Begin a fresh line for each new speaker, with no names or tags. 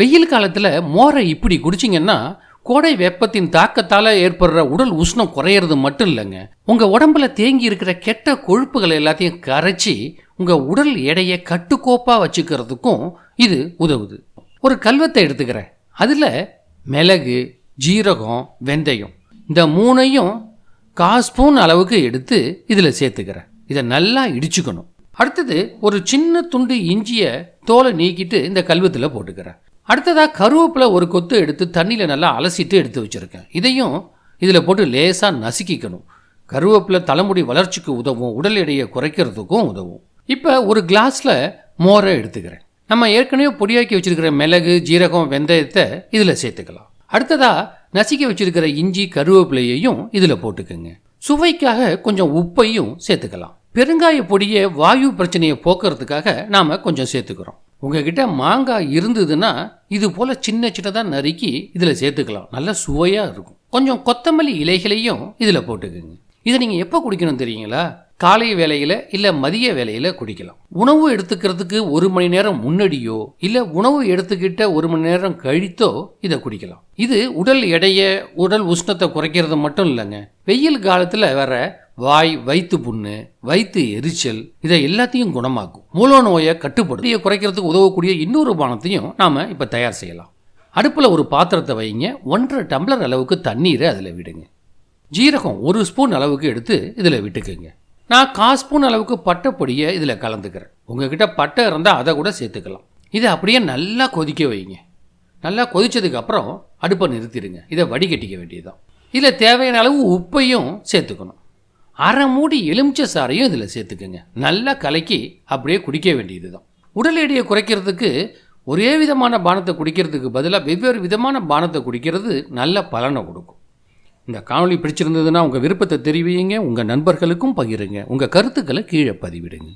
வெயில் காலத்தில் மோரை இப்படி குடிச்சிங்கன்னா கோடை வெப்பத்தின் தாக்கத்தால் ஏற்படுற உடல் உஷ்ணம் குறையிறது மட்டும் இல்லைங்க. உங்கள் உடம்புல தேங்கி இருக்கிற கெட்ட கொழுப்புகளை எல்லாத்தையும் கரைச்சி உங்கள் உடல் எடையை கட்டுக்கோப்பாக வச்சுக்கிறதுக்கும் இது உதவுது. ஒரு கல்வத்தை எடுத்துக்கிறேன். அதில் மிளகு ஜீரகம் வெந்தயம் இந்த மூணையும் கால் ஸ்பூன் அளவுக்கு எடுத்து இதில் சேர்த்துக்கிறேன். இதை நல்லா இடிச்சுக்கணும். அடுத்தது ஒரு சின்ன துண்டு இஞ்சியை தோலை நீக்கிட்டு இந்த கல்வத்தில் போட்டுக்கிறேன். அடுத்ததாக கருவேப்பிலை ஒரு கொத்து எடுத்து தண்ணியில் நல்லா அலசிட்டு எடுத்து வச்சுருக்கேன். இதையும் இதில் போட்டு லேசாக நசுக்கிக்கணும். கருவேப்பிலை தலைமுடி வளர்ச்சிக்கு உதவும் உடல் எடையை குறைக்கிறதுக்கும் உதவும். இப்போ ஒரு கிளாஸில் மோரை எடுத்துக்கிறேன். நம்ம ஏற்கனவே பொடியாக்கி வச்சிருக்கிற மிளகு ஜீரகம் வெந்தயத்தை இதில் சேர்த்துக்கலாம். அடுத்ததாக நசுக்கி வச்சுருக்கிற இஞ்சி கருவேப்பிலையையும் இதில் போட்டுக்கோங்க. சுவைக்காக கொஞ்சம் உப்பையும் சேர்த்துக்கலாம். பெருங்காய பொடியை வாயு பிரச்சனையை போக்குறதுக்காக நாம் கொஞ்சம் சேர்த்துக்கிறோம். உங்ககிட்ட மாங்காய் இருந்ததுன்னா இது போல் சின்ன சின்னதாக நறுக்கி இதில் சேர்த்துக்கலாம். நல்லா சுவையாக இருக்கும். கொஞ்சம் கொத்தமல்லி இலைகளையும் இதில் போட்டுக்கோங்க. இதை நீங்கள் எப்போ குடிக்கணும் தெரியுங்களா? காலை வேலையில் இல்லை மதிய வேலையில் குடிக்கலாம். உணவு எடுத்துக்கிறதுக்கு ஒரு மணி நேரம் முன்னாடியோ இல்லை உணவு எடுத்துக்கிட்ட ஒரு மணி நேரம் கழித்தோ இதை குடிக்கலாம். இது உடல் எடையை உடல் உஷ்ணத்தை குறைக்கிறது மட்டும் இல்லைங்க. வெயில் காலத்தில் வர வாய் வயிற்று புண்ணு வயிற்று எரிச்சல் இதை எல்லாத்தையும் குணமாக்கும். மூல நோயை கட்டுப்படுத்தி குறைக்கிறதுக்கு உதவக்கூடிய இன்னொரு பானத்தையும் நாம் இப்போ தயார் செய்யலாம். அடுப்பில் ஒரு பாத்திரத்தை வைங்க. ஒன்றரை டம்ளர் அளவுக்கு தண்ணீரை அதில் விடுங்க. ஜீரகம் ஒரு ஸ்பூன் அளவுக்கு எடுத்து இதில் விட்டுக்குங்க. நான் கால் ஸ்பூன் அளவுக்கு பட்டை பொடியை இதில் கலந்துக்கிறேன். உங்ககிட்ட பட்டை இருந்தால் அதை கூட சேர்த்துக்கலாம். இதை அப்படியே நல்லா கொதிக்க வைங்க. நல்லா கொதித்ததுக்கப்புறம் அடுப்பை நிறுத்திடுங்க. இதை வடிகட்டிக்க வேண்டியதுதான். இதில் தேவையான அளவு உப்பையும் சேர்த்துக்கணும். அரை மூடி எலுமிச்சை சாறையும் இதில் சேர்த்துக்கோங்க. நல்லா கலக்கி அப்படியே குடிக்க வேண்டியது தான் உடல் எடையை குறைக்கிறதுக்கு ஒரே விதமான பானத்தை குடிக்கிறதுக்கு பதிலாக வெவ்வேறு விதமான பானத்தை குடிக்கிறது நல்ல பலனை கொடுக்கும். இந்த காணொலி பிடிச்சிருந்ததுன்னா உங்கள் விருப்பத்தை தெரிவிங்க உங்கள் நண்பர்களுக்கும் பகிருங்க உங்கள் கருத்துக்களை கீழே பதிவிடுங்க.